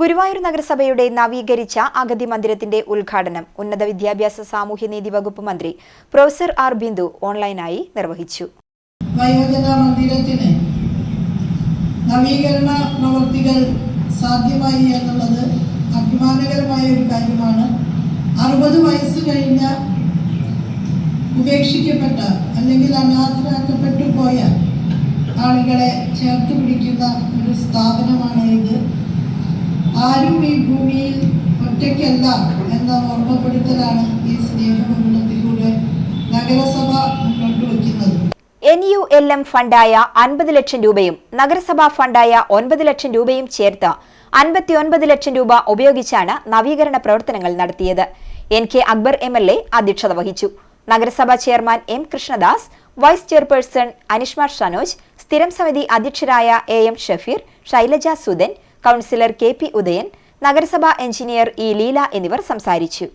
ഗുരുവായൂർ നഗരസഭയുടെ നവീകരിച്ച അഗതി മന്ദിരത്തിന്റെ ഉദ്ഘാടനം ഉന്നത വിദ്യാഭ്യാസ സാമൂഹ്യനീതി വകുപ്പ് മന്ത്രി പ്രൊഫസർ ആർ ബിന്ദു ഓൺലൈനായി നിർവഹിച്ചു. മന്ദിരത്തിന് നവീകരണ പ്രവൃത്തികൾ സാധ്യമായി എന്നുള്ളത് അഭിമാനകരമായ ഒരു കാര്യമാണ്. അറുപത് വയസ്സ് കഴിഞ്ഞ ഉപേക്ഷിക്കപ്പെട്ട അല്ലെങ്കിൽ അനാഥരാക്കപ്പെട്ടു പോയ ആളുകളെ ചേർത്ത് പിടിക്കുന്ന ഒരു സ്ഥാപനമാണ് ഇത് ആരും ഈ ഭൂമിയിൽ ഒറ്റയ്ക്കല്ല എന്ന ഓർമ്മപ്പെടുത്തലാണ് ഈ സ്നേഹബന്ധത്തിലൂടെ നഗരസഭ മുന്നോട്ട് വയ്ക്കുന്നത് എൻ യു എൽ എം ഫണ്ടായ അൻപത് ലക്ഷം രൂപയും നഗരസഭാ ഫണ്ടായ ഒൻപത് ലക്ഷം രൂപയും ചേർത്ത് അൻപത്തിയൊൻപത് ലക്ഷം രൂപ ഉപയോഗിച്ചാണ് നവീകരണ പ്രവർത്തനങ്ങൾ നടത്തിയത്. N K Akbar M L A അധ്യക്ഷത വഹിച്ചു. നഗരസഭാ chairman M Krishnadas vice chairperson Anishma Shanoj സ്ഥിരം സമിതി അധ്യക്ഷരായ A M Shafeer Shailaja Sudhan councillor K P Udayan നഗരസഭാ എഞ്ചിനീയർ ഇ ലീല എന്നിവർ സംസാരിച്ചു.